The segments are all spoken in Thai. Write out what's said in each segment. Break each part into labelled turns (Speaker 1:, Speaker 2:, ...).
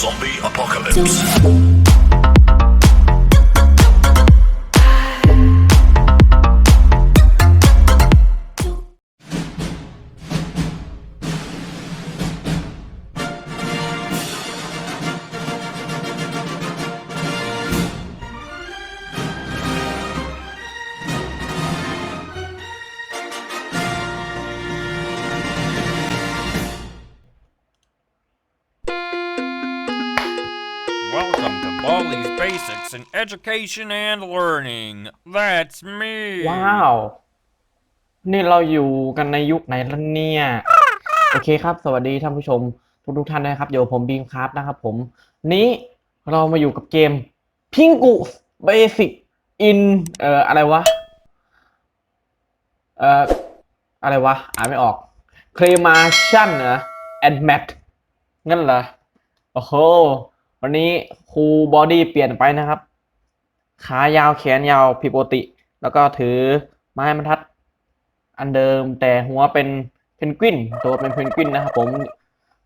Speaker 1: Zombie apocalypse.
Speaker 2: Molly's Basics in Education and Learning. That's me.
Speaker 3: ว้าว นี่เราอยู่กันในยุคไหนแล้วเนี่ย โอเคครับ สวัสดีท่านผู้ชม ทุกทุกท่านนะครับอยู่กับผมบีมครับนะครับผม นี้เรามาอยู่กับเกมพิงกุเบสิกอินเอ่ออะไรวะ เอ่อ อะไรวะ อ่านไม่ออกเคลมาชั่นเหรอแอนแมทงั้นเหรอ โอ้โห วันนี้ครูบอดี้เปลี่ยนไปนะครับ ขายาวแขนยาวผิดปกติ แล้วก็ถือไม้บรรทัด อันเดิมแต่หัวเป็นเพนกวิน ตัวเป็นเพนกวินนะครับผม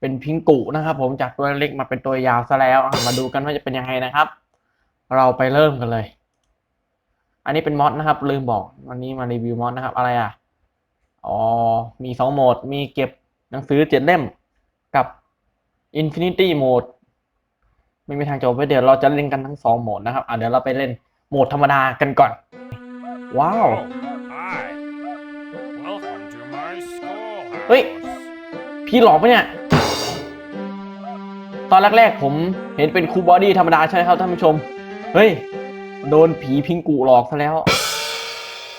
Speaker 3: เป็นพิงกุนะครับ ผมจากตัวเล็กมาเป็นตัวยาวซะแล้วมาดูกันว่าจะเป็นยังไงนะครับ เราไปเริ่มกันเลย อันนี้เป็นมอดนะครับ ลืมบอกวันนี้มารีวิวมอดนะครับ อะไรอะอ๋อมีสองโหมดมีเก็บหนังสือเจ็ดเล่มกับ Infinity Mode ไม่มีทางจบไว้เดี๋ยวเราจะเล่นกันทั้งสองโหมดนะครับอะเดี๋ยวเราไปเล่นโหมดธรรมดากันก่อน ว้าว
Speaker 2: Hi. Welcome to my school.
Speaker 3: เฮ้ยพี่หลอกปะเนี่ย ตอนแรกๆผมเห็นเป็นครูบอดี้ธรรมดาใช่ไหมครับท่านผู้ชม เฮ้ย โดนผีพิงกุหลอกซะแล้ว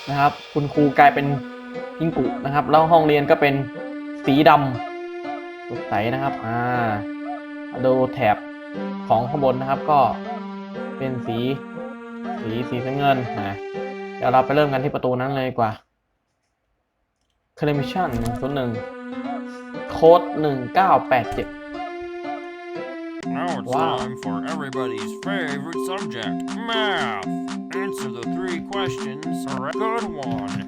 Speaker 3: นะครับ คุณครูกลายเป็นพิงกุนะครับ แล้วห้องเรียนก็เป็นสีดำสดใสนะครับ อ่ามาดูแถบ ของข้างบนนะครับก็เป็นสีสีสีน้ำเงินนะเดี๋ยวเราไปเริ่มกันที่ประตูนั้นเลยดีกว่าคลมิชันหนึ่งศูนย์หนึ่งโค้ดหนึ่งเก้าแปดเจ็ด
Speaker 2: Now it's
Speaker 3: Wow.
Speaker 2: time for everybody's favorite subject, math. Answer the three questions. Correct. Good one.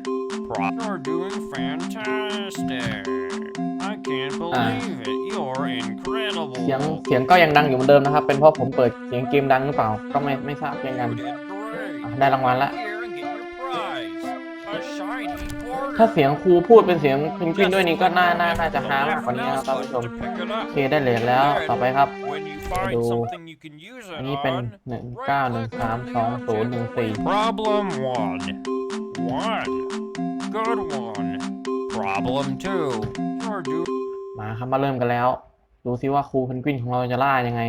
Speaker 2: Pro. You're doing fantastic. I can't believe it. You're incredible.
Speaker 3: เสียงเสียงก็ยังดังอยู่เหมือนเดิมนะครับ เป็นเพราะผมเปิดเสียงเกมดังหรือเปล่า ก็ไม่ไม่ทราบเช่นกัน
Speaker 2: You did great.
Speaker 3: อะได้รางวัลละ
Speaker 2: Here and get your prize. A shiny quarter.
Speaker 3: ถ้าเสียงครูพูดเป็นเสียงเพนกวินด้วยนี่ก็น่าน่าน่าจะฮามากกว่านี้นะครับท่านผู้ชมโอเคได้เหรียญแล้วต่อไปครับ
Speaker 2: When you
Speaker 3: ไป
Speaker 2: find
Speaker 3: ดู
Speaker 2: something you can use
Speaker 3: อัน
Speaker 2: it
Speaker 3: นี้เป็น
Speaker 2: on,
Speaker 3: หนึ่งเก้าหนึ่งสามสองศูนย์หนึ่งสี่
Speaker 2: Problem one. One. Good one. Problem two. You're do
Speaker 3: มาครับมาเริ่มกันแล้ว ดูซิว่าครูเพนกวินของเราจะล่ายังไง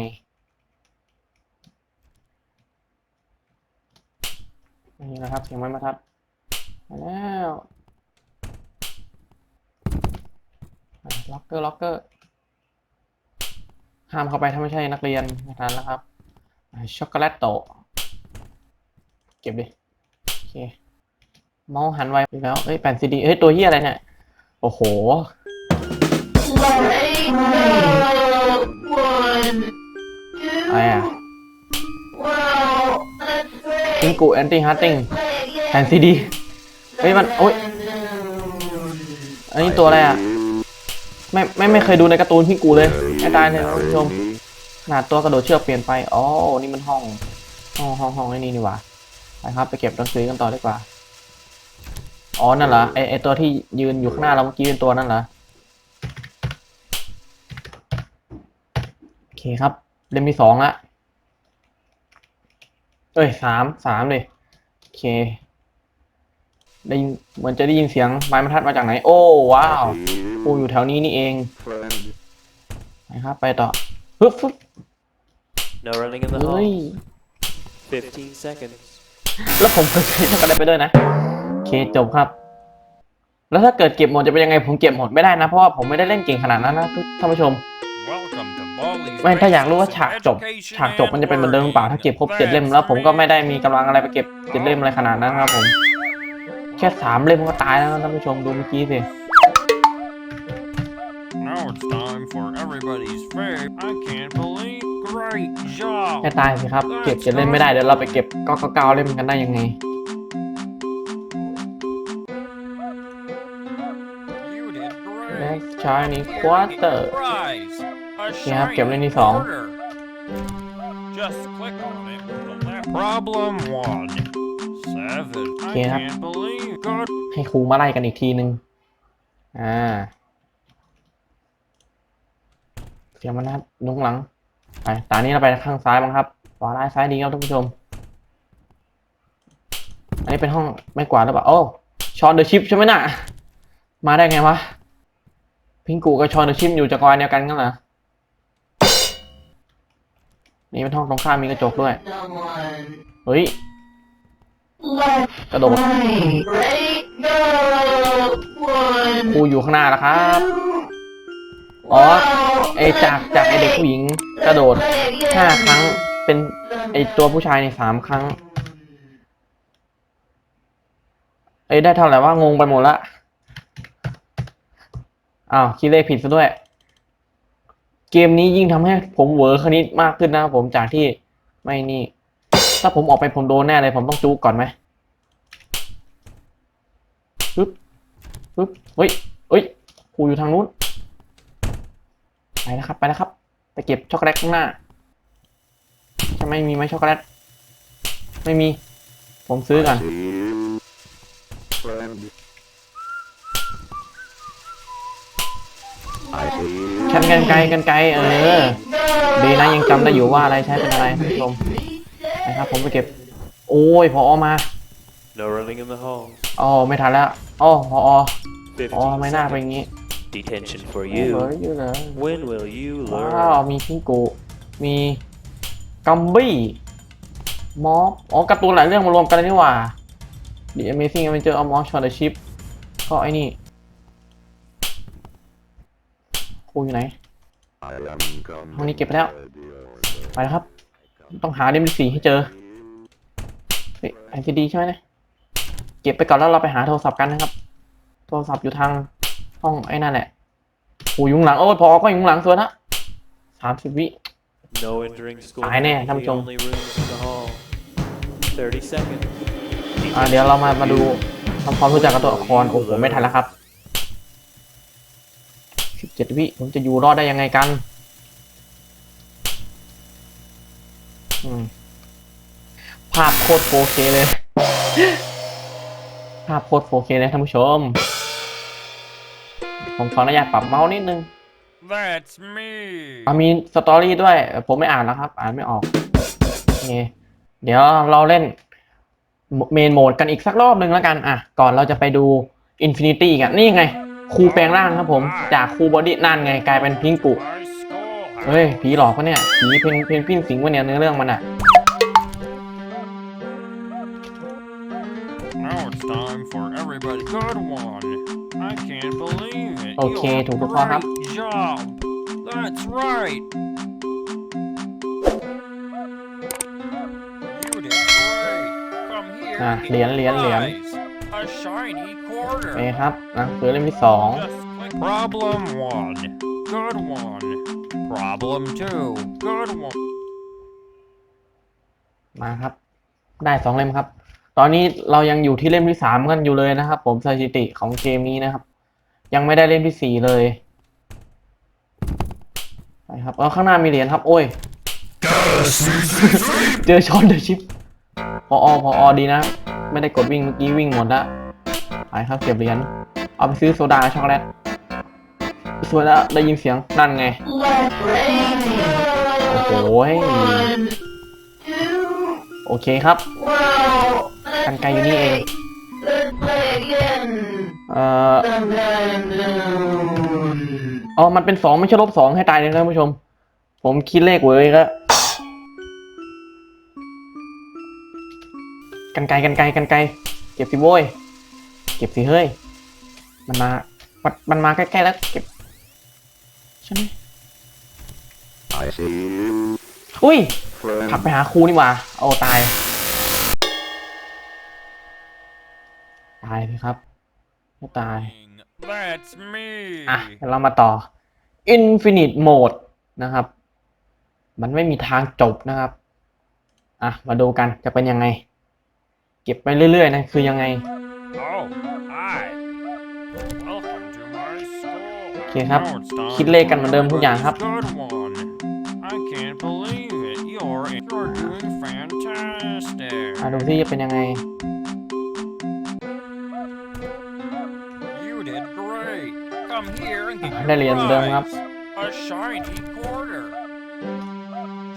Speaker 3: นี่นะครับเสียงไม้บรรทัดมาแล้วล็อกเกอร์ล็อกเกอร์ห้ามเข้าไปถ้าไม่ใช่นักเรียนไม่ทันแล้วครับช็อกโกแลตโตเก็บดิโอเคมาส์หันไวไปแล้วเอ้ยแผ่นซีดีเอ้ยตัวเฮียอะไรเนี่ยโอ้โห อะไรอะ
Speaker 4: well, let's
Speaker 3: ทิงกูแอนตี้ฮาร์ติงแผ่นซีดีเฮ้ยมันโอ้ยอันนี้ตัวอะไรอะไม่ไม่ไม่เคยดูในการ์ตูนพิงกูเลยไอ้ตายเลยท่านผู้ชมขนาดตัวกระโดดเชือกเปลี่ยนไปอ๋อนี่มันห้องห้องห้องห้องไอ้นี่นี่หว่าไปครับไปเก็บหนังสือกันต่อดีกว่าอ๋อนั่นเหรอไอไอตัวที่ยืนอยู่ข้างหน้าเราเมื่อกี้เป็นตัวนั่นเหรอ โอ เคครับ เล่มที่สองละเอ้ยสามสามเลยโอเคได้ยินเหมือนจะได้ยินเสียงไม้บรรทัดมาจากไหน โอ้ว้าวปูอยู่แถวนี้นี่เองนะครับไปต่อฮึบฟึบ
Speaker 5: No running in the
Speaker 3: เฮ้ย
Speaker 5: hall. 15 seconds.
Speaker 3: แล้วผมเคยใช้ช็อกโกแลตไปด้วยนะโอเคจบครับ แล้วถ้าเกิดเก็บหมดจะเป็นยังไงผมเก็บหมดไม่ได้นะ เพราะว่าผมไม่ได้เล่นเก่งขนาดนั้นนะท่านผู้ชม
Speaker 2: Welcome to Balli's
Speaker 3: ไม่ถ้าอยากรู้ว่า
Speaker 2: Basics
Speaker 3: ฉาก
Speaker 2: in
Speaker 3: จบ
Speaker 2: Education
Speaker 3: ฉากจบมันจะเป็นเหมือนเดิมหรือเปล่าถ้าเก็บครบ
Speaker 2: and
Speaker 3: เจ็ดเล่ม
Speaker 2: Learning.
Speaker 3: แล้ว ผมก็ไม่ได้มีกำลังอะไรไปเก็บเจ็ดเล่มอะไรขนาดนั้นครับผมแค่สามเล่มก็ตายแล้วนะท่านผู้ชมดูเมื่อกี้สิ
Speaker 2: Now it's time for everybody's favorite. I can't believe. Great job.
Speaker 3: แค่ตายสิครับ เก็บเจ็ดเล่มไม่ได้เดี๋ยวเราไปเก็บเก้าเก้าเก้าเล่มกันได้ยังไง
Speaker 2: You did great.
Speaker 3: Next Chinese
Speaker 2: Here, get
Speaker 3: quarter
Speaker 2: your prize. A
Speaker 3: โอเคครับเก็บเล่ม
Speaker 2: shiny
Speaker 3: ที่สอง
Speaker 2: quarter. Just click on it with the left. Problem one. Seven. I
Speaker 3: Okay, huh?
Speaker 2: can't believe. Good.
Speaker 3: ให้ครูมาไล่กันอีกทีนึง อ่า เสียงมันนะครับยกหลัง ไปตานี้เราไปข้างซ้ายบ้างครับ ขวาร้ายซ้ายดีครับท่านผู้ชม อันนี้เป็นห้องไม่กวาดหรือเปล่า โอ้ชอนเดอะชิปใช่ไหมน่ะ มาได้ไงวะ พิงกูกับชอนเดอะชิปอยู่จักรวาลเดียวกันกันเหรอ นี่เป็นห้องตรงข้ามมีกระจกด้วย
Speaker 4: Someone.
Speaker 3: เฮ้ย
Speaker 4: Left,
Speaker 3: กระโดด
Speaker 4: right, right, go. One,
Speaker 3: ครูอยู่ข้างหน้าแล้วครับ
Speaker 4: two.
Speaker 3: อ๋อ
Speaker 4: Wow,
Speaker 3: ไอจากจากไอเด็กผู้หญิงกระโดดห้าครั้ง เป็นไอตัวผู้ชายในสามครั้งเอ้ยได้เท่าไหร่ว่างงไปหมดละ อ้าว คิดเลขผิดซะด้วย เกมนี้ยิ่งทำให้ผมเวอร์คณิตมากขึ้นนะครับผมจากที่ไม่นี่ ถ้าผมออกไปผมโดนแน่เลยผมต้องจูกก่อนไหมปึ๊บปึ๊บเฮ้ยเฮ้ยครูอยู่ทางนู้น ไปแล้วครับ ไปแล้วครับ ไปเก็บช็อกโกแลตข้างหน้าใช่ไหมมีไหมช็อกโกแลต ไม่มี ผมซื้อก่อน
Speaker 1: see you.
Speaker 3: ฉันกันไกลกันไกลเออดีนะยังจำได้อยู่ว่าอะไรใช้เป็นอะไรท่านผู้ชมนะครับผมไปเก็บ โอ้ยพออมา
Speaker 5: No running in the hall.
Speaker 3: อ๋อไม่ทันแล้วอ๋อพออ
Speaker 5: 15
Speaker 3: อ๋อไม่น่าเป็นอย่าง
Speaker 5: seconds.
Speaker 3: งี้
Speaker 5: Detention for
Speaker 3: เฮ้
Speaker 5: you.
Speaker 3: ยอยู่เลย
Speaker 5: When will you
Speaker 3: ว้าว
Speaker 5: learn?
Speaker 3: มีพิงกูมีกัมบี้มอฟอ๋อการ์ตูนหลายเรื่องมารวมกันเลยนี่หว่า The Amazing Adventure of Moth on the Ship ก็ไอ้นี่ ครูอยู่ไหน
Speaker 1: I am come.
Speaker 3: ห้องนี้เก็บไปแล้ว ไปแล้วครับ ต้องหาเล่มที่สี่ให้เจอเฮ้ยไอซีดีใช่ไหมเนี่ยเก็บไปก่อนแล้วเราไปหาโทรศัพท์กันนะครับ โทรศัพท์อยู่ทางห้องไอ้นั่นแหละโอ้ยยุงหลังโอ้ยพอก็ยุงหลังสวยนะสามสิบวิ
Speaker 5: No entering school.
Speaker 3: ตายแน่
Speaker 5: The
Speaker 3: ท่านผู้ชม
Speaker 5: only rooms in the hall. 30 seconds.
Speaker 3: อ่าเดี๋ยวเรามามาดูทำความรู้จักกับตัวละครโอ้โหไม่ทันแล้วครับ สิบเจ็ดวิผมจะอยู่รอดได้ยังไงกันอืมภาพโคตร 4K เลย ภาพโคตร 4K เลยท่านผู้ชม ผมขออนุญาตปรับเมาส์นิดนึง
Speaker 2: That's me.
Speaker 3: อะมีสตอรี่ด้วย ผมไม่อ่านแล้วครับ อ่านไม่ออกโอเคเดี๋ยวเราเล่นเมนโหมดกันอีกสักรอบหนึ่งแล้วกัน อะ ก่อนเราจะไปดู Infinity กัน นี่ไง ครูแปลงร่างครับผม จากครูบอดี้นั่นไงกลายเป็นพิงกุ
Speaker 2: My school.
Speaker 3: เฮ้ยผีหลอกปะเนี่ยผีเพนเพนพินสิงวะเนี่ยเนื้อเรื่องมันอะ
Speaker 2: Now it's time for everybody. Good one. I can't believe it.
Speaker 3: Okay,
Speaker 2: You're
Speaker 3: ถูกทุกข้อครับ
Speaker 2: Great job. That's right. You did great. Come here.
Speaker 3: อะ
Speaker 2: and
Speaker 3: เหรียญเหรียญเหรียญ
Speaker 2: prize. A shiny
Speaker 3: โอ
Speaker 2: quarter.
Speaker 3: เคครับหนังสือเล่มที่สอง
Speaker 2: Just click. Problem one. Good one. Problem two. Good one.
Speaker 3: มาครับ ได้สองเล่มครับ ตอนนี้เรายังอยู่ที่เล่มที่สามกันอยู่เลยนะครับ ผมสถิติของเกมนี้นะครับ ยังไม่ได้เล่มที่สี่เลยไปครับเออข้างหน้ามีเหรียญครับ โอ้ยเจอช้อนเดอะชิปพออพออดีนะ ไม่ได้กดวิ่งเมื่อกี้วิ่งหมดละ ไปครับเก็บเหรียญเอาไปซื้อโซดาช็อกโกแลตสวยแล้วได้ยินเสียงนั่นไงโอ้โหโอเคครับกันไกลอยู่นี่เองเอ่ออ๋อมันเป็นสองไม่ใช่ลบสองให้ตายเลยนะท่านผู้ชม ผมคิดเลขเว้ยก็กันไกลกันไกลกันไกลเก็บสิโว้ย เก็บสิเฮ้ย มันมามันมันมาใกล้ๆแล้วเก็บใช่ไหม
Speaker 1: I see you.
Speaker 3: อุ้ย
Speaker 1: Friend.
Speaker 3: ผลักไปหาครูนี่หว่าโอ้ตาย ตายสิครับไม่ตาย
Speaker 2: That's me.
Speaker 3: อะเดี๋ยวเรามาต่อ Infinite Mode นะครับ มันไม่มีทางจบนะครับ อะ มาดูกันจะเป็นยังไง เก็บไปเรื่อยๆนะ คือยังไง
Speaker 2: Oh, hi. Welcome to my school.
Speaker 3: โอเคครับ
Speaker 2: Now it's time
Speaker 3: คิดเลขกันเหมือนเดิมทุกอย่างครับ
Speaker 2: for Good one. I can't believe doing fantastic.
Speaker 3: อะดูที่จะเป็นยังไง
Speaker 2: You did great. Come here and get
Speaker 3: ได้เหรียญ
Speaker 2: your
Speaker 3: เดิมครับ
Speaker 2: prize. A shiny quarter.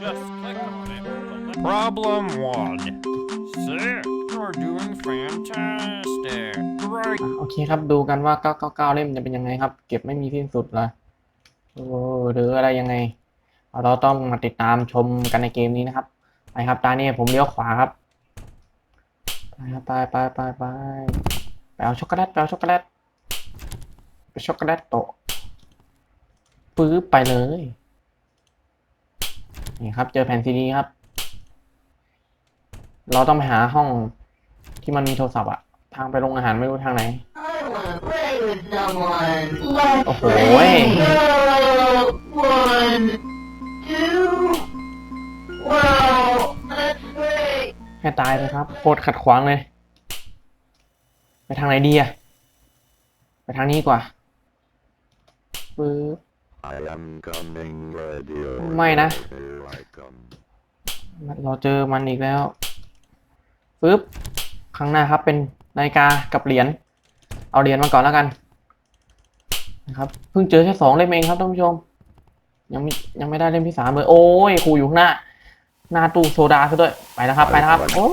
Speaker 2: Just click on it. Select- Problem one. Sick. You're doing fantastic. Great.
Speaker 3: โอเคครับดูกันว่า 999 เล่มจะเป็นยังไงครับ เก็บไม่มีสิ้นสุดละโอ้หรืออะไรยังไง เราต้องมาติดตามชมกันในเกมนี้นะครับไปครับตาเนี่ยผมเลี้ยวขวาครับไปครับไปไปไปไปไปเอาช็อกโกแลตไปเอาช็อกโกแลตไปช็อกโกแลตโตะปื๊บไปเลย นี่ครับ เจอแผ่นซีดีครับ เราต้องไปหาห้องที่มันมีโทรศัพท์อะทางไปโรงอาหารไม่รู้ทางไหน
Speaker 4: I wanna play with someone. Let's
Speaker 3: Oh,
Speaker 4: play.
Speaker 3: boy.
Speaker 4: Go. One, two. Wow. Let's play.
Speaker 3: ให้ตายเลยครับโคตรขัดขวางเลย ไปทางไหนดีอะไปทางนี้กว่าปึ๊บ
Speaker 1: I am coming, ready or
Speaker 3: ไม่นะ
Speaker 1: here I come.
Speaker 3: เราเจอมันอีกแล้วปึ๊บข้างหน้าครับเป็นนาฬิกากับเหรียญ เอาเหรียญมาก่อนแล้วกันนะครับ เพิ่งเจอแค่สองเล่มเองครับท่านผู้ชม ยังไม่ยังไม่ได้เล่มที่สามเลย โอ้ยครูอยู่ข้างหน้า หน้าตู้โซดาซะด้วย ไปแล้วครับ ไปแล้วครับโอ้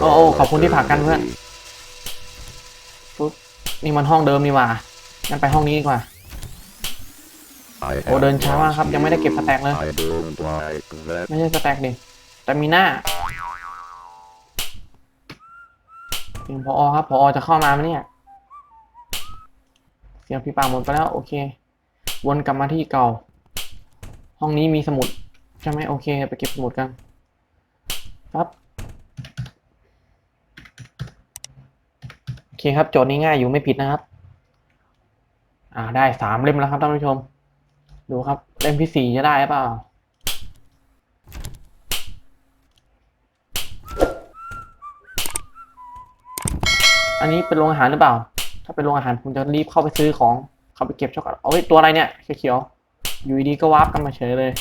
Speaker 3: โอ้โอ้ขอบคุณที่ผลักกันเพื่อนปุ๊บนี่มันห้องเดิมนี่หว่างั้นไปห้องนี้ดีกว่า
Speaker 1: I
Speaker 3: โอ้เดินช้ามากครับ ยังไม่ได้เก็บสแต็กเลย ไม่ใช่สแต็กดิแต่มีหน้าเสียงพอครับพอจะเข้ามาไหมเนี่ย เสียงพี่ปางหมดไปแล้ว โอเค วนกลับมาที่เก่า ห้องนี้มีสมุดใช่ไหมโอเค ไปเก็บสมุดกันครับโอเคครับโจทย์นี้ง่ายอยู่ไม่ผิดนะครับ อ่าได้สามเล่มแล้วครับท่านผู้ชม ดูครับเล่มที่สีจะได้หรือเปล่าอันนี้เป็นโรงอาหารหรือเปล่า ถ้าเป็นโรงอาหารผมจะรีบเข้าไปซื้อของ เข้าไปเก็บช็อกโกแลตเอ้ยตัวอะไรเนี่ยเขียวๆอยู่ดีๆก็วาร์ปกันมาเฉยเลย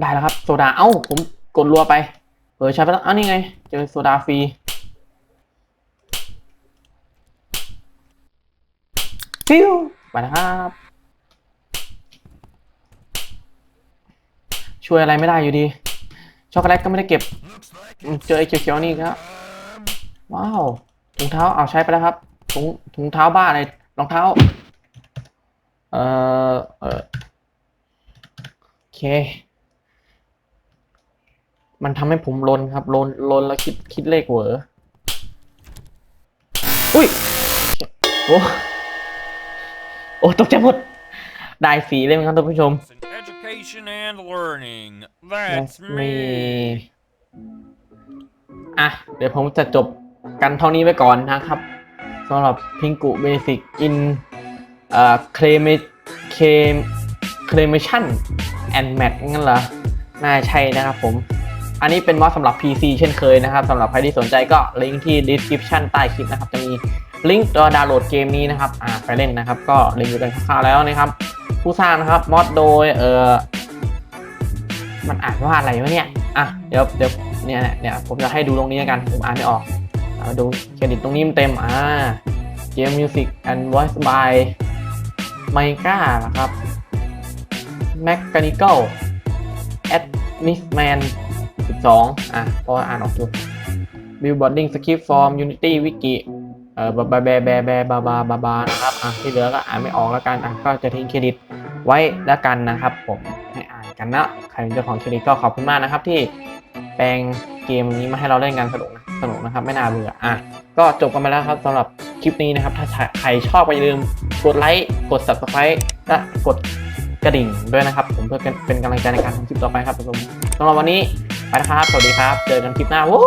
Speaker 3: ได้แล้วครับ โซดา เอ้า ผมกดรัวไป เออใช้ไปแล้วอ้านี่ไง เจอโซดาฟรี ฟิวไปนะครับ ช่วยอะไรไม่ได้อยู่ดี ช็อกโกแลตก็ไม่ได้เก็บ เจอไอ้เขียวๆนี่ครับว้าวถุงเท้าเอาใช้ไปแล้วครับถุงถุงเท้าบ้าอะไรรองเท้า เอ่อเออโอเค มันทำให้ผมลนครับลนลนแล้วคิดคิดเลขเหวออุ้ยโอ้ โอ้ตกใจหมด ได้สีเลยมั้งครับท่านผู้ชม
Speaker 2: Education and learning.
Speaker 3: That's
Speaker 2: That's
Speaker 3: me
Speaker 2: me.
Speaker 3: อะ เดี๋ยวผมจะจบกันเท่านี้ไว้ก่อนนะครับสำหรับพิงกุเบสิกอินเอ่อเคลมเคมเคลมชั่นแอนด์แมทงั้นเหรอ น่าใช่นะครับผม อันนี้เป็นมอดสำหรับ PC เช่นเคยนะครับสำหรับใครที่สนใจก็ลิงก์ที่ description ใต้คลิปนะครับ จะมี ลิงก์ตัวดาวน์โหลดเกมนี้นะครับอ่าไปเล่นนะครับ ก็ลิงก์อยู่กันคร่าวๆแล้วนะครับ ผู้สร้างนะครับมอดโดยเออมันอ่านว่าอะไรวะเนี่ยอะเดี๋ยวเดี๋ยวเนี่ยเนี่ยผมจะให้ดูตรงนี้กันผมอ่านไม่ออกมาดูเครดิตตรงนี้มันเต็มอ่าเกมมิวสิกแอนด์ voice by ไมก้านะครับ Mechanical Admisman 12 อะพออ่านออกอยู่ Billboarding Script Form Unity Wiki เอ่อบาบาแบแบแบบาบาบาบานะครับอะที่เหลือก็อ่านไม่ออกแล้วกันอะก็จะทิ้งเครดิตไว้แล้วกันนะครับ ผมให้อ่านกันนะใครเป็นเจ้าของเครดิตก็ขอบคุณมากนะครับ ที่แปลงเกมนี้มาให้เราเล่นกันสนุกนะสนุกนะครับ ไม่น่าเบื่ออะก็จบกันไปแล้วครับสำหรับคลิปนี้นะครับ ถ้าใครชอบก็อย่าลืมกดไลค์กด subscribe และกดกระดิ่งด้วยนะครับ ผมเพื่อเป็นเป็นกำลังใจในการทำคลิปต่อไปครับผมสำหรับวันนี้ไปนะครับ สวัสดีครับ เจอกันคลิปหน้าวู้